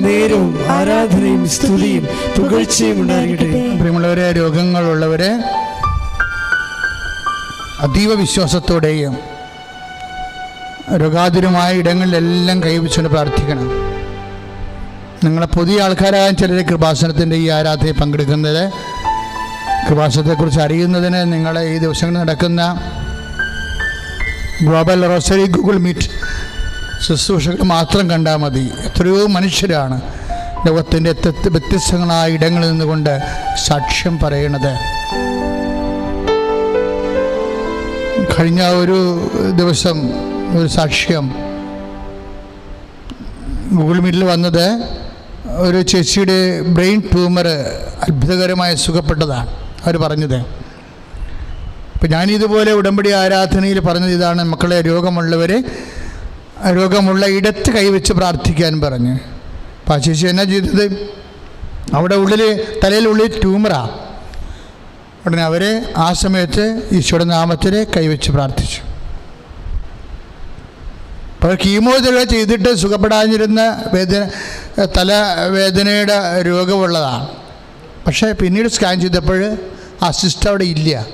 നേരവും ആരാധനയും സ്തുതിയും പുകഴ്ചയും ഉണ്ടാകട്ടെ പ്രിയമുള്ളവരെ രോഗങ്ങളുള്ളവരെ അതീവ വിശ്വാസത്തോടെയും രോഗാതുരമായ ഇടങ്ങളിലെല്ലാം കൈവച്ചുകൊണ്ട് പ്രാർത്ഥിക്കണം. നിങ്ങളെ പുതിയ ആൾക്കാരായ ചിലർ കൃപാസനത്തിന്റെ ഈ ആരാധനയിൽ പങ്കെടുക്കുന്നത് കൃപാസനത്തെക്കുറിച്ച് അറിയുന്നതിന് നിങ്ങളെ ഈ ദിവസങ്ങളിൽ നടക്കുന്ന ഗ്ലോബൽ റോസറി ഗൂഗിൾ മീറ്റ് ശുശ്രൂഷകൾ മാത്രം കണ്ടാൽ മതി. എത്രയോ മനുഷ്യരാണ് ലോകത്തിന്റെ വ്യത്യസ്തങ്ങളായ ഇടങ്ങളിൽ നിന്നുകൊണ്ട് സാക്ഷ്യം പറയണത്. കഴിഞ്ഞ ഒരു ദിവസം ഒരു സാക്ഷ്യം ഗൂഗിൾ മീറ്റിൽ വന്നത് ഒരു ചേച്ചിയുടെ ബ്രെയിൻ ട്യൂമർ അത്ഭുതകരമായി സുഖപ്പെട്ടതാണ്. അവർ പറഞ്ഞത്. അപ്പം ഞാനിതുപോലെ ഉടമ്പടി ആരാധനയിൽ പറഞ്ഞത് ഇതാണ്. മക്കളെ രോഗമുള്ളവർ രോഗമുള്ള ഇടത്ത് കൈവച്ച് പ്രാർത്ഥിക്കാൻ പറഞ്ഞ്. ചേച്ചി എന്നാ ചെയ്തത്? അവിടെ ഉള്ളിൽ തലയിലുള്ളിൽ ട്യൂമറാ. ഉടനെ അവർ ആ സമയത്ത് ഈശോയുടെ നാമത്തിൽ കൈവച്ച് പ്രാർത്ഥിച്ചു. അപ്പോൾ കീമോതെറാപ്പി ചെയ്തിട്ട് സുഖപ്പെടാതിരുന്ന വേദന തല വേദനയുടെ രോഗമുള്ളതാണ് പക്ഷേ പിന്നീട് സ്കാൻ ചെയ്തപ്പോൾ ആ സിസ്റ്റം അവിടെ ഇല്ല.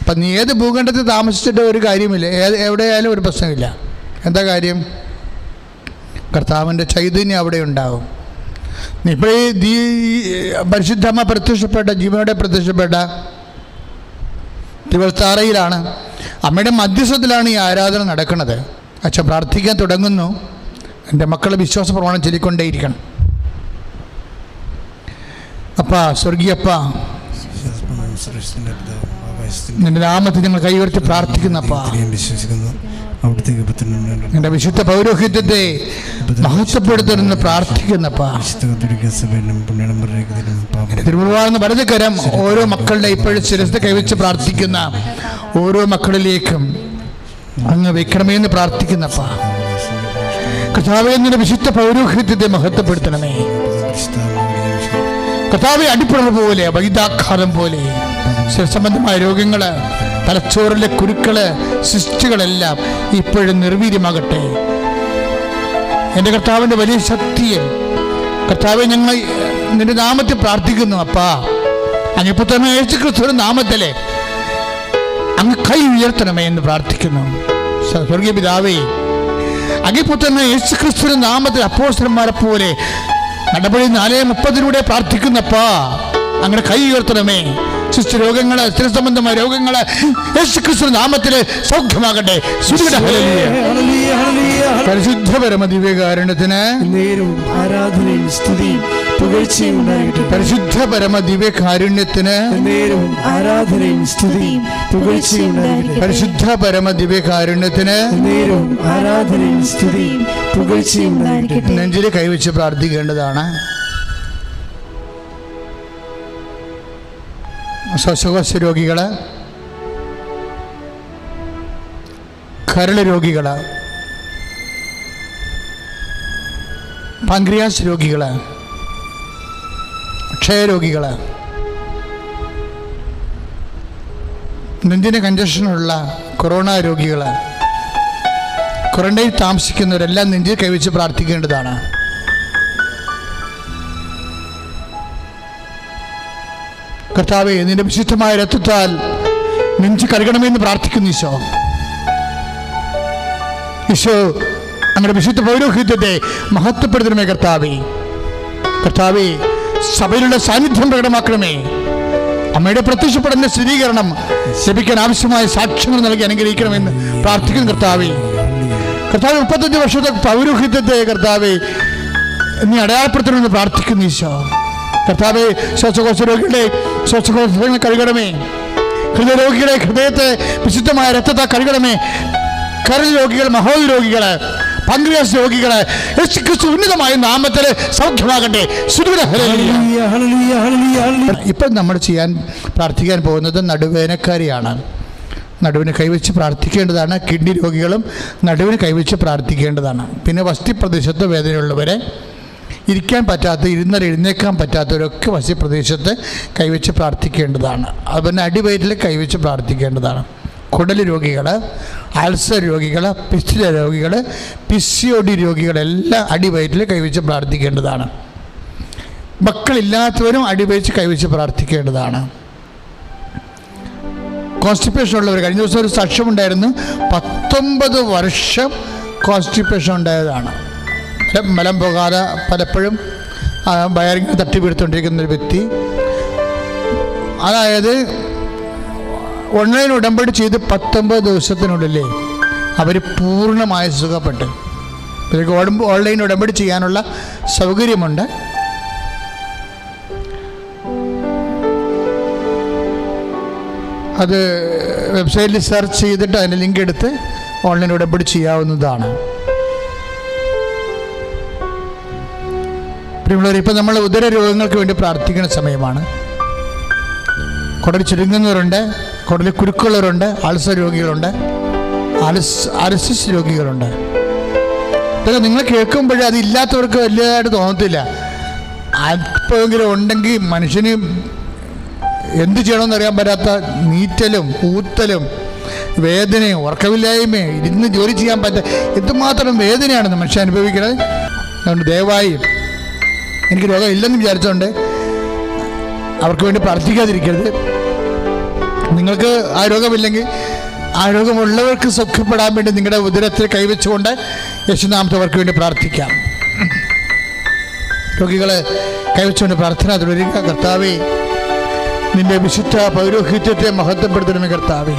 അപ്പം നീ ഏത് ഭൂഖണ്ഡത്തിൽ താമസിച്ചിട്ട് ഒരു കാര്യമില്ല. ഏത് എവിടെയായാലും ഒരു പ്രശ്നമില്ല. എന്താ കാര്യം? കർത്താവിന്റെ ചൈതന്യം അവിടെ ഉണ്ടാവും. ഇപ്പോൾ ഈ ദീ പരിശുദ്ധമ്മ പ്രത്യക്ഷപ്പെട്ട ജീവനോടെ പ്രത്യക്ഷപ്പെട്ട തിരുവത്താറയിലാണ് അമ്മയുടെ മധ്യസ്ഥത്തിലാണ് ഈ ആരാധന നടക്കുന്നത്. അച്ഛൻ പ്രാർത്ഥിക്കാൻ തുടങ്ങുന്നു. എന്റെ മക്കളെ വിശ്വാസ പ്രമാണം ചൊല്ലിക്കൊണ്ടേയിരിക്കണം. അപ്പ സ്വർഗീയപ്പ നിന്റെ നാമത്തിൽ ഞങ്ങൾ കൈവരിച്ച് പ്രാർത്ഥിക്കുന്നു അവിടുത്തേക്ക് പുത്രനുണ്ട് നിന്റെ വിശുദ്ധ പൗരോഹിത്യത്തെ മഹത്വപ്പെടുത്തണമെന്ന് പ്രാർത്ഥിക്കുന്നപ്പ തിരുമുഴുവാർന്ന വലതുകരം ഓരോ മക്കളുടെ ഇപ്പോഴും ശിരസ് കൈവച്ച് പ്രാർത്ഥിക്കുന്ന ഓരോ മക്കളിലേക്കും അങ്ങ് വെക്കണമേ എന്ന് പ്രാർത്ഥിക്കുന്നപ്പ നിന്റെ വിശുദ്ധ പൗരോഹിത്യത്തെ മഹത്വപ്പെടുത്തണമേ. കഥാവെ അടിപ്പുറ പോലെ വൈദാഘാതം പോലെ. സംബന്ധമായ രോഗങ്ങൾ തലച്ചോറിലെ കുരുക്കൾ സിസ്റ്റുകളെല്ലാം ഇപ്പോഴും നിർവീര്യമാകട്ടെ. എന്റെ കർത്താവിന്റെ വലിയ ശക്തിയെ കർത്താവെ ഞങ്ങൾ നിന്റെ നാമത്തിൽ പ്രാർത്ഥിക്കുന്നു അപ്പാ. അങ്ങിപ്പോൾ തന്നെ യേശു ക്രിസ്തുവിന്റെ നാമത്തിലെ അങ്ങ് കൈ ഉയർത്തണമേ എന്ന് പ്രാർത്ഥിക്കുന്നു. സ്വർഗീയ പിതാവേ അങ്ങിപ്പുത്തന്നെ യേശു ക്രിസ്തുവിന്റെ നാമത്തിൽ അപ്പോസ്റ്റന്മാരെ പോലെ നടപടി നാലേ മുപ്പതിലൂടെ പ്രാർത്ഥിക്കുന്നപ്പാ അങ്ങനെ കൈ ഉയർത്തണമേ. ശിശു രോഗങ്ങൾ സ്ഥിര സംബന്ധമായ രോഗങ്ങൾ യേശു നാമത്തിൽ സൗഖ്യമാകട്ടെ. പരിശുദ്ധ പരമദിവ്യകാരുണ്യത്തിന് നേരും ആരാധനയും സ്തുതിയും പരിശുദ്ധ പരമ ദിവ്യ കാരുണ്യത്തിന് ആരാധനയും സ്തുതിയും പുകഴ്ചയും പരിശുദ്ധ പരമ ദിവ്യ കാരുണ്യത്തിന് ആരാധനയും സ്തുതിയും പുകഴ്ചയും ഉണ്ടായിരിക്കട്ടെ നെഞ്ചിൽ കൈവച്ച് പ്രാർത്ഥിക്കേണ്ടതാണ്. ശ്വാസകോശ രോഗികൾ കരൾ രോഗികൾ പാങ്ക്രിയാസ് രോഗികൾ ക്ഷയരോഗികൾ നെഞ്ചിന് കഞ്ചക്ഷനുള്ള കൊറോണ രോഗികൾ ക്വാറന്റൈൻ താമസിക്കുന്നവരെല്ലാം നെഞ്ചിൽ കൈവച്ച് പ്രാർത്ഥിക്കേണ്ടതാണ്. കർത്താവെ നിന്റെ വിശുദ്ധമായ രക്തത്താൽ നെഞ്ചു കഴുകണമെന്ന് പ്രാർത്ഥിക്കുന്നു ഈശോ. ഈശോ അങ്ങനെ വിശുദ്ധ പൗരോഹിത്യത്തെ മഹത്വപ്പെടുത്തണമേ കർത്താവെ. കർത്താവെ സഭയിലുള്ള സാന്നിധ്യം പ്രകടമാക്കണമേ. അമ്മയുടെ പ്രത്യക്ഷപ്പെടുന്ന സ്ഥിരീകരണം ലഭിക്കാൻ ആവശ്യമായ സാക്ഷ്യങ്ങൾ നൽകി അനുഗ്രഹിക്കണമെന്ന് പ്രാർത്ഥിക്കുന്നു കർത്താവെ. കർത്താവ് മുപ്പത്തഞ്ച് വർഷത്തെ പൗരോഹിത്യത്തെ കർത്താവെ നീ അടയാളപ്പെടുത്തണമെന്ന് പ്രാർത്ഥിക്കുന്നു ഈശോ. കർത്താവെ ശ്വാസകോശ രോഗികളെ ശ്വാസകോശങ്ങൾ കഴുകണമേ ഹൃദയരോഗികളെ ഹൃദയത്തെ വിശുദ്ധമായ രക്തത്തെ കഴുകണമേ കരൾ രോഗികൾ മഹോദ രോഗികൾ പങ്ക്രിയാസ് രോഗികൾ യേശുക്രിസ്തു ഉന്നതമായ നാമത്തിൽ സൗഖ്യമാകട്ടെ. ഇപ്പം നമ്മൾ ചെയ്യാൻ പ്രാർത്ഥിക്കാൻ പോകുന്നത് നടുവേനക്കാരിയാണ്. നടുവിന് കൈവച്ച് പ്രാർത്ഥിക്കേണ്ടതാണ്. കിഡ്നി രോഗികളും നടുവിന് കൈവച്ച് പ്രാർത്ഥിക്കേണ്ടതാണ്. പിന്നെ വസ്തി പ്രദേശത്ത് വേദനയുള്ളവരെ ഇരിക്കാൻ പറ്റാത്ത ഇരുന്നര എഴുന്നേക്കാൻ പറ്റാത്തവരൊക്കെ മത്സ്യപ്രദേശത്ത് പ്രദേശത്ത് കൈവച്ച് പ്രാർത്ഥിക്കേണ്ടതാണ്. അതുപോലെ അടിവയറ്റിൽ കൈവച്ച് പ്രാർത്ഥിക്കേണ്ടതാണ്. കുടൽ രോഗികൾ അൾസർ രോഗികൾ പിസ്റ്റില രോഗികൾ പിസിഒഡി രോഗികളെല്ലാം അടിവയറ്റിൽ കൈവച്ച് പ്രാർത്ഥിക്കേണ്ടതാണ്. മക്കളില്ലാത്തവരും അടിവയച്ച് കൈവച്ച് പ്രാർത്ഥിക്കേണ്ടതാണ്. കോൺസ്റ്റിപ്പേഷൻ ഉള്ളവർ കഴിഞ്ഞ ദിവസം ഒരു സാക്ഷ്യമുണ്ടായിരുന്നു പത്തൊമ്പത് വർഷം കോൺസ്റ്റിപ്പേഷൻ ഉണ്ടായതാണ്. മലം പോകാതെ പലപ്പോഴും വയറിങ് തട്ടി ഒരു വ്യക്തി. അതായത് ഓൺലൈൻ ഉടമ്പടി ചെയ്ത് പത്തൊമ്പത് ദിവസത്തിനുള്ളിലേ അവർ പൂർണമായി സുഖപ്പെട്ട്. ഇവർക്ക് ഓൺലൈൻ ഉടമ്പടി ചെയ്യാനുള്ള സൗകര്യമുണ്ട്. അത് വെബ്സൈറ്റിൽ സെർച്ച് ചെയ്തിട്ട് അതിന്റെ ലിങ്ക് എടുത്ത് ഓൺലൈൻ ഉടമ്പടി ചെയ്യാവുന്നതാണ്. പ്രിയമുള്ളവർ ഇപ്പം നമ്മൾ ഉദര രോഗങ്ങൾക്ക് വേണ്ടി പ്രാർത്ഥിക്കുന്ന സമയമാണ്. കുടൽ ചുരുങ്ങുന്നവരുണ്ട് കുടലിൽ കുരുക്കുള്ളവരുണ്ട് അൾസർ രോഗികളുണ്ട് അലസ് അലസിസ് രോഗികളുണ്ട്. ഇതൊക്കെ നിങ്ങൾ കേൾക്കുമ്പോഴേ അത് ഇല്ലാത്തവർക്ക് വലിയതായിട്ട് തോന്നത്തില്ല. അല്പമെങ്കിലും ഉണ്ടെങ്കിൽ മനുഷ്യന് എന്ത് ചെയ്യണമെന്ന് അറിയാൻ പറ്റാത്ത നീറ്റലും ഊത്തലും വേദനയും ഉറക്കമില്ലായ്മയും ഇരുന്ന് ജോലി ചെയ്യാൻ പറ്റാത്ത എന്തുമാത്രം വേദനയാണ് മനുഷ്യൻ അനുഭവിക്കുന്നത്. അതുകൊണ്ട് ദയവായി എനിക്ക് രോഗം ഇല്ലെന്ന് വിചാരിച്ചുകൊണ്ട് അവർക്ക് വേണ്ടി പ്രാർത്ഥിക്കാതിരിക്കരുത്. നിങ്ങൾക്ക് ആ രോഗമില്ലെങ്കിൽ ആ രോഗമുള്ളവർക്ക് സുഖപ്പെടാൻ വേണ്ടി നിങ്ങളുടെ ഉദരത്തിൽ കൈവച്ചുകൊണ്ട് യേശുനാമത്തെ അവർക്ക് വേണ്ടി പ്രാർത്ഥിക്കാം. രോഗികളെ കൈവച്ചുകൊണ്ട് പ്രാർത്ഥന തുടരുക കർത്താവേ നിന്റെ വിശുദ്ധ പൗരോഹിത്യത്തെ മഹത്വപ്പെടുത്തണമേ കർത്താവേ.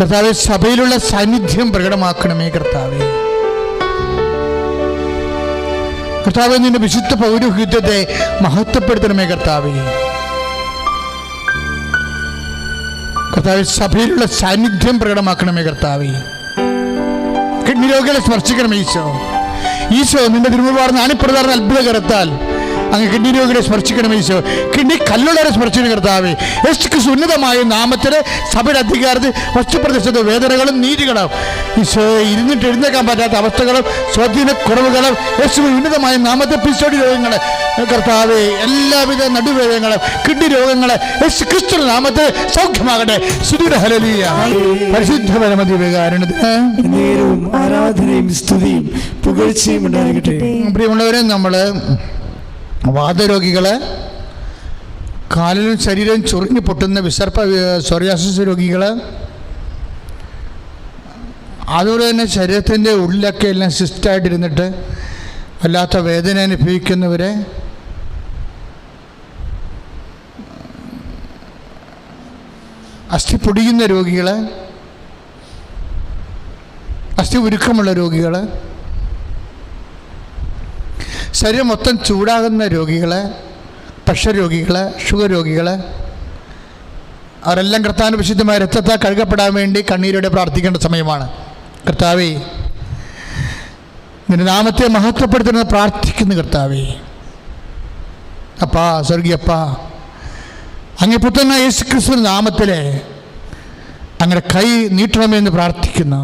കർത്താവെ സഭയിലുള്ള സാന്നിധ്യം പ്രകടമാക്കണമേ കർത്താവേ. കർത്താവെ നിന്റെ വിശുദ്ധ പൗരോഹിത്യത്തെ മഹത്വപ്പെടുത്തണമേ കർത്താവേ. കർത്താവ് സഭയിലുള്ള സാന്നിധ്യം പ്രകടമാക്കണമേ കർത്താവേ. കിഡ്നി രോഗികളെ സ്പർശിക്കണം ഈശോ. ഈശോ നിന്റെ തിരുമുപാർന്ന് അണിപ്രധാന അത്ഭുത കരത്താൽ അങ്ങ് കിഡ്നി രോഗികളെ സ്പർശിക്കണം ഈശോ കിഡ്നി കല്ലുള്ളവരെ സ്പർശിക്കണം കർത്താവേ. യേശുക്ക് സുന്നതമായ നാമത്തിൽ സഭയുടെ അധികാരത്തിൽ വസ്തുപ്രദേശത്തെ വേദനകളും നീതികളും. ഈശോ ഇരുന്നിട്ട് എഴുന്നേക്കാൻ പറ്റാത്ത അവസ്ഥകളും സ്വാധീന കുറവുകളും യേശു ഉന്നതമായ നാമത്തെ പിസോഡി രോഗങ്ങൾ കർത്താവെ എല്ലാവിധ നടുവേദനങ്ങളും കിഡ്നി രോഗങ്ങളെ യേശു ക്രിസ്തു നാമത്തെ സൗഖ്യമാകട്ടെ സുദൂര ഹലലിയ പരിശുദ്ധ പരമതി വികാരണത്തിന് നേരവും ആരാധനയും സ്തുതിയും പുകഴ്ചയും ഉണ്ടായിരിക്കട്ടെ. പ്രിയമുള്ളവരെ നമ്മൾ വാദരോഗികൾ കാലിലും ശരീരം ചുരുങ്ങി പൊട്ടുന്ന വിസർപ്പ സൊറിയാസിസ് രോഗികൾ അതുപോലെ തന്നെ ശരീരത്തിന്റെ ഉള്ളിലൊക്കെ എല്ലാം സിസ്റ്റായിട്ടിരുന്നിട്ട് വല്ലാത്ത വേദന അനുഭവിക്കുന്നവരെ അസ്ഥി പൊടിയുന്ന രോഗികൾ അസ്ഥി ഉരുക്കമുള്ള രോഗികൾ ശരീരം മൊത്തം ചൂടാകുന്ന രോഗികളെ പ്രഷർ രോഗികളെ ഷുഗർ രോഗികളെ അവരെല്ലാം കർത്താവിന് വിശുദ്ധമായ രക്തത്താൽ കഴുകപ്പെടാൻ വേണ്ടി കണ്ണീരോടെ പ്രാർത്ഥിക്കേണ്ട സമയമാണ്. കർത്താവേ നിന്റെ നാമത്തെ മഹത്വപ്പെടുത്തുന്നത് പ്രാർത്ഥിക്കുന്നു കർത്താവേ. അപ്പാ സ്വർഗീയപ്പാ അങ്ങേ പുത്രനായ യേശു ക്രിസ്തു നാമത്തിലെ അങ്ങനെ കൈ നീട്ടണമെന്ന് പ്രാർത്ഥിക്കുന്നു.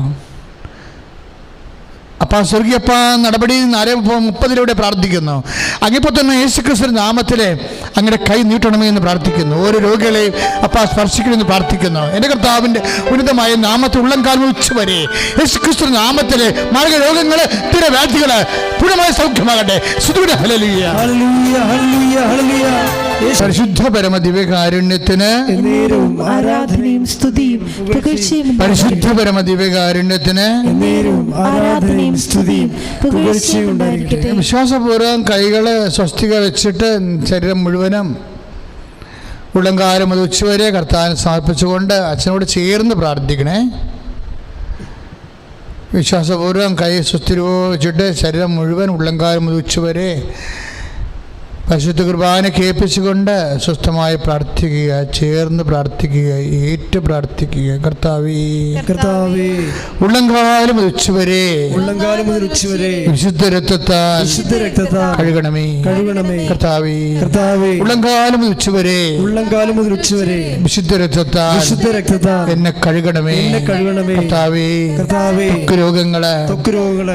അപ്പാ സ്വർഗീയപ്പ നടപടി നാല് മുപ്പതിലൂടെ പ്രാർത്ഥിക്കുന്നു. അങ്ങിപ്പോൾ തന്നെ യേശു ക്രിസ്തു നാമത്തിലെ അങ്ങനെ കൈ നീട്ടണമേ എന്ന് പ്രാർത്ഥിക്കുന്നു. ഓരോ രോഗികളെയും അപ്പ സ്പർശിക്കണമെന്ന് പ്രാർത്ഥിക്കുന്നു. എന്റെ കർത്താവിന്റെ ഉന്നതമായ നാമത്തിൽ ഉള്ളം കാലം ഉച്ച വരെ യേശു ക്രിസ്തു നാമത്തിലെ മാർഗ രോഗങ്ങൾ സ്ഥിരവ്യാധികൾ പൂർണമായ സൗഖ്യമാകട്ടെ. സുദൂര ഹലലിയ പരിശുദ്ധ പരമ ദിവ്യകാരുണ്യത്തിന് ആരാധനയും സ്തുതിയും പുകഴ്ചയും പരിശുദ്ധ പരമ ദിവ്യകാരുണ്യത്തിന് ആരാധനയും സ്തുതിയും പുകഴ്ചയും ഉണ്ടായിരിക്കട്ടെ. വിശ്വാസപൂർവം കൈകൾ സ്വസ്തിക വെച്ചിട്ട് ശരീരം മുഴുവനും ഉള്ളംകാലം അത് ഉച്ചവരെ കർത്താൻ സമർപ്പിച്ചുകൊണ്ട് അച്ഛനോട് ചേർന്ന് പ്രാർത്ഥിക്കണേ. വിശ്വാസപൂർവം കൈ സ്വസ്തിരോ വെച്ചിട്ട് ശരീരം മുഴുവൻ ഉള്ളംകാലം മുതൽ ഉച്ചവരെ പരിശുദ്ധ കുർബാന കേൾപ്പിച്ചുകൊണ്ട് സ്വസ്ഥമായി പ്രാർത്ഥിക്കുക ചേർന്ന് പ്രാർത്ഥിക്കുക ഏറ്റു പ്രാർത്ഥിക്കുക. കർത്താവേ. കർത്താവേ. ഉള്ളംകാലം ഉച്ചവരെ ഉള്ളംകാലം ഉച്ചവരെ വിശുദ്ധ രക്തത്താൽ വിശുദ്ധ രക്തത്താൽ കഴുകണമേ. കഴുകണമേ. കർത്താവേ. കർത്താവേ. ഉള്ളംകാലം ഉച്ചവരെ ഉള്ളംകാലം ഉച്ചവരെ വിശുദ്ധ രക്തത്താൽ വിശുദ്ധ രക്തത്താൽ എന്നെ കഴുകണമേ. എന്നെ കഴുകണമേ. കർത്താവേ. കർത്താവേ. ത്വക്ക് രോഗങ്ങൾ.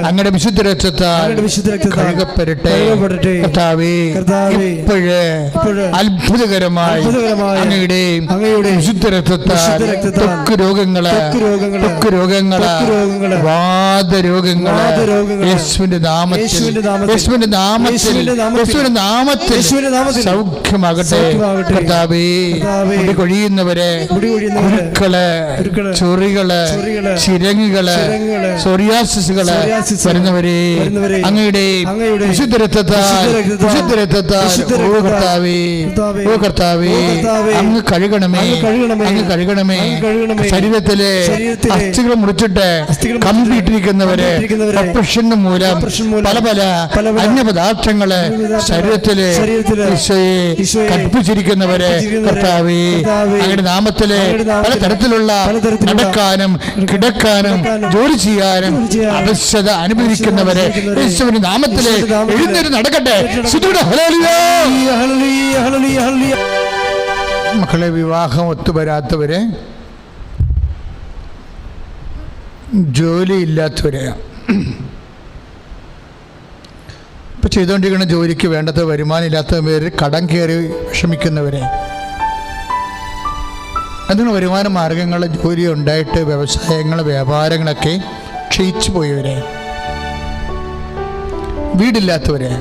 അങ്ങയുടെ വിശുദ്ധ രക്തത്താൽ അങ്ങയുടെ വിശുദ്ധ രക്തത്താൽ കഴുകപ്പെടട്ടെ. കർത്താവേ. കർത്താവേ. ഇപ്പോഴ് അത്ഭുതകരമായി അങ്ങയുടെ അങ്ങയുടെ വിശുദ്ധ രക്തത്താൽ തൊക്ക് രോഗങ്ങൾ തൊക്ക് രോഗങ്ങൾ വാദരോഗങ്ങൾ യേശുവിന്റെ നാമത്തിൽ യേശുവിന്റെ നാമത്തിൽ യേശുവിന്റെ നാമത്തിൽ സൗഖ്യമാകട്ടെ. കർത്താവേ. മുടി കൊഴിയുന്നവരെ കുരുക്കൾ, ചൊറികൾ ചിരങ്ങുകൾ സോറിയാസിസുകൾ വരുന്നവരെ അങ്ങയുടെ വിശുദ്ധ രക്തത്താൽ വിശുദ്ധ രക്തത്താൽ, കർത്താവേ അങ്ങ് കഴുകണമേ അങ്ങ് കഴുകണമേ, ശരീരത്തിലെ അസ്ഥികൾ മുറിച്ചിട്ട് കമ്പിട്ടിരിക്കുന്നവരെ കമ്പിയിട്ടിരിക്കുന്നവരെ, മൂലം പല പല അന്യപദാർത്ഥങ്ങൾ ശരീരത്തിലെ കൽപ്പിച്ചിരിക്കുന്നവരെ കർത്താവേ അങ്ങയുടെ നാമത്തിലെ പല തരത്തിലുള്ള നടക്കാനും കിടക്കാനും ജോലി ചെയ്യാനും അവശത അനുഭവിക്കുന്നവരെ നാമത്തിലെ എഴുന്നേറ്റ് നടക്കട്ടെ ഹല്ലേലൂയ. മക്കളെ വിവാഹം ഒത്തുവരാത്തവരെ ജോലിയില്ലാത്തവരെ. ഇപ്പൊ ചെയ്തുകൊണ്ടിരിക്കുന്ന ജോലിക്ക് വേണ്ടത് വരുമാനം ഇല്ലാത്ത പേര് കടം കയറി വിഷമിക്കുന്നവരെ. അതിന് വരുമാന മാർഗങ്ങൾ ജോലി ഉണ്ടായിട്ട് വ്യവസായങ്ങൾ വ്യാപാരങ്ങളൊക്കെ ക്ഷയിച്ചു പോയവരെ. വീടില്ലാത്തവരെ.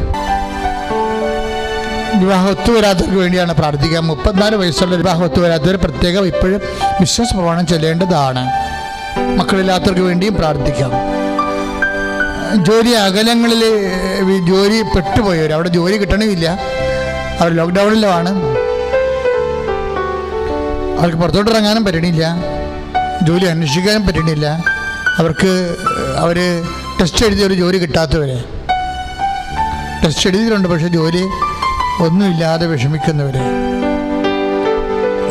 വിവാഹം ഒത്തുവരാത്തവർക്ക് വേണ്ടിയാണ് പ്രാർത്ഥിക്കുക. മുപ്പത്തിനാല് വയസ്സുള്ള വിവാഹം ഒത്തുവരാത്തവർ പ്രത്യേകം ഇപ്പോഴും വിശ്വാസ പ്രമാണം ചെല്ലേണ്ടതാണ്. മക്കളില്ലാത്തവർക്ക് വേണ്ടിയും പ്രാർത്ഥിക്കാം. ജോലി അകലങ്ങളിൽ ജോലി പെട്ടുപോയവർ അവിടെ ജോലി കിട്ടണമില്ല. അവർ ലോക്ക്ഡൗണിലുമാണ് അവർക്ക് പുറത്തോട്ട് ഇറങ്ങാനും പറ്റണില്ല. ജോലി അന്വേഷിക്കാനും പറ്റണില്ല. അവർക്ക് അവർ ടെസ്റ്റ് എഴുതിയ ജോലി കിട്ടാത്തവരെ. ടെസ്റ്റ് എഴുതിയിട്ടുണ്ട് പക്ഷേ ജോലി ഒന്നുമില്ലാതെ വിഷമിക്കുന്നവര്.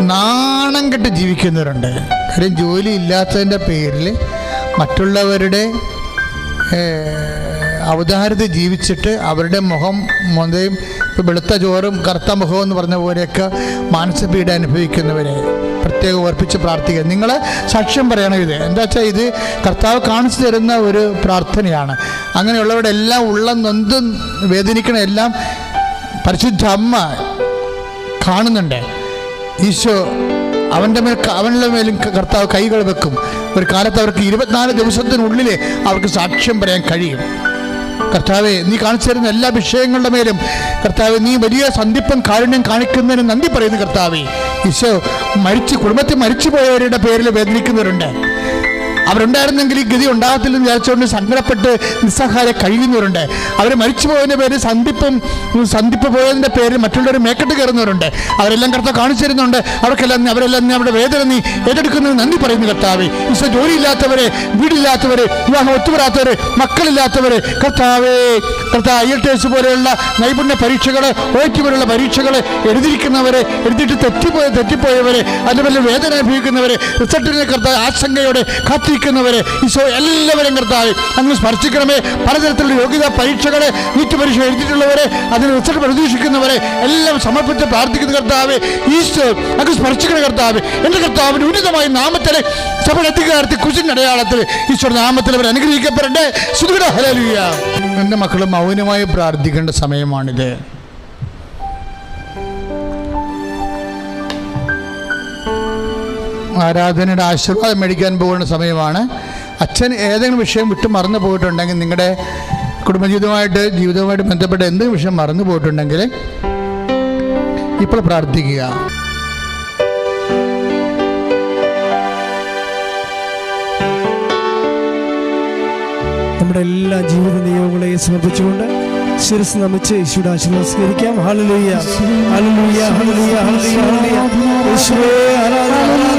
നാണം കെട്ട് ജീവിക്കുന്നവരുണ്ട്. കാര്യം ജോലി ഇല്ലാത്തതിന്റെ പേരിൽ മറ്റുള്ളവരുടെ അവതാരത്തിൽ ജീവിച്ചിട്ട് അവരുടെ മുഖം മുതയും ഇപ്പോൾ വെളുത്ത ചോറും കറുത്ത മുഖവും എന്ന് പറഞ്ഞ പോലെയൊക്കെ മാനസപീഠ അനുഭവിക്കുന്നവരെ പ്രത്യേകം ഓർപ്പിച്ച് പ്രാർത്ഥിക്കുക. നിങ്ങൾ സാക്ഷ്യം പറയണം ഇത്. എന്താ വെച്ചാൽ ഇത് കർത്താവ് കാണിച്ചു തരുന്ന ഒരു പ്രാർത്ഥനയാണ്. അങ്ങനെയുള്ളവരുടെ എല്ലാം ഉള്ള നൊന്തും വേദനിക്കണ എല്ലാം പരിശുദ്ധ അമ്മ കാണുന്നുണ്ട്. ഈശോ അവന്റെ മേൽ അവന്റെ മേലും കർത്താവ് കൈകൾ വെക്കും. ഒരു കാലത്ത് അവർക്ക് ഇരുപത്തിനാല് ദിവസത്തിനുള്ളിൽ അവർക്ക് സാക്ഷ്യം പറയാൻ കഴിയും. കർത്താവെ നീ കാണിച്ചു തരുന്ന എല്ലാ വിഷയങ്ങളുടെ മേലും കർത്താവ് നീ വലിയ സന്ധിപ്പം കാരുണ്യം കാണിക്കുന്നതിന് നന്ദി പറയുന്നു കർത്താവേ. ഈശോ മരിച്ച് കുടുംബത്തിൽ മരിച്ചു പോയവരുടെ പേരിൽ വേദനിക്കുന്നവരുണ്ട്. അവരുണ്ടായിരുന്നെങ്കിൽ ഈ ഗതി ഉണ്ടാകത്തില്ലെന്ന് വിചാരിച്ചുകൊണ്ട് സങ്കടപ്പെട്ട് നിസ്സഹായ കഴിയുന്നവരുണ്ട്. അവർ മരിച്ചു പോയതിന്റെ പേര് സന്ധിപ്പും സന്ധിപ്പ് പോയതിന്റെ പേര് മറ്റുള്ളവർ മേക്കെട്ട് കയറുന്നവരുണ്ട്. അവരെല്ലാം കർത്താവ് കാണിച്ചു തരുന്നുണ്ട് അവർക്കെല്ലാം അവരെല്ലാം നീ അവരുടെ വേദന നീ ഏറ്റെടുക്കുന്നത് നന്ദി പറയുന്നു കർത്താവെ. ഈശോ ജോലിയില്ലാത്തവരെ വീടില്ലാത്തവരെ വിവാഹം ഒത്തുവരാത്തവരെ മക്കളില്ലാത്തവരെ കർത്താവേ കർത്താവ് ഐ എൽ ടി എസ് പോലെയുള്ള നൈപുണ്യ പരീക്ഷകൾ ഒ ടി പരീക്ഷകൾ എഴുതിയിരിക്കുന്നവരെ എഴുതിയിട്ട് തെറ്റിപ്പോയ തെറ്റിപ്പോയവരെ അതുപോലെ വേദന അനുഭവിക്കുന്നവരെ റിസൾട്ടിനെ കർത്താവ് ആശങ്കയോടെ കാത്തിരിക്കുന്നവരെ ഈശോ എല്ലാവരും കർത്താവ് അങ്ങ് സ്പർശിക്കണമേ പലതരത്തിലുള്ള യോഗ്യതാ പരീക്ഷകളെ നീറ്റ് പരീക്ഷ എഴുതിയിട്ടുള്ളവരെ അതിന് റിസൾട്ട് പ്രതീക്ഷിക്കുന്നവരെ എല്ലാം സമർപ്പിച്ച് പ്രാർത്ഥിക്കുന്ന കർത്താവ്. ഈശോ അങ്ങ് സ്പർശിക്കണ കർത്താവ്. എന്റെ കർത്താവിന്റെ ഉന്നതമായ നാമത്തിൽ സഭയുടെ കുശിന്റെ അടയാളത്തിൽ ഈശോ നാമത്തിൽ അവർ അനുഗ്രഹിക്കപ്പെടട്ടെ. എന്റെ മക്കൾ മൗനമായി പ്രാർത്ഥിക്കേണ്ട സമയമാണിത്. ആരാധനയുടെ ആശീർവാദം മേടിക്കാൻ പോകുന്ന സമയമാണ്. അച്ഛൻ ഏതെങ്കിലും വിഷയം വിട്ട് മറന്നു പോയിട്ടുണ്ടെങ്കിൽ നിങ്ങളുടെ കുടുംബജീവിതമായിട്ട് ജീവിതവുമായിട്ട് ബന്ധപ്പെട്ട എന്ത് വിഷയം മറന്നു പോയിട്ടുണ്ടെങ്കിൽ ഇപ്പോൾ പ്രാർത്ഥിക്കുക. നമ്മുടെ എല്ലാ ജീവിത നിയമങ്ങളെയും സമർപ്പിച്ചുകൊണ്ട് ശിരസ് നമിച്ച് യേശുവിടെ ആശീർവസ്കരിക്കാം സ്വീകരിക്കാം hallelujah hallelujah. Hallelujah. Hallelujah. Hallelujah. യേശുവേ ആരാധന.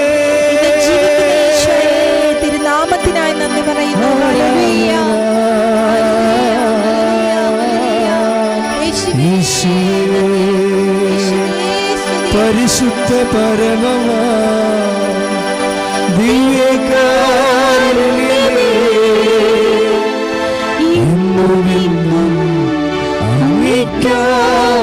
പരിശുദ്ധ പരമവ ദിവ്യകാരുണ്യമേ. ഇന്നും ഇന്നും അങ്ങിക്കാം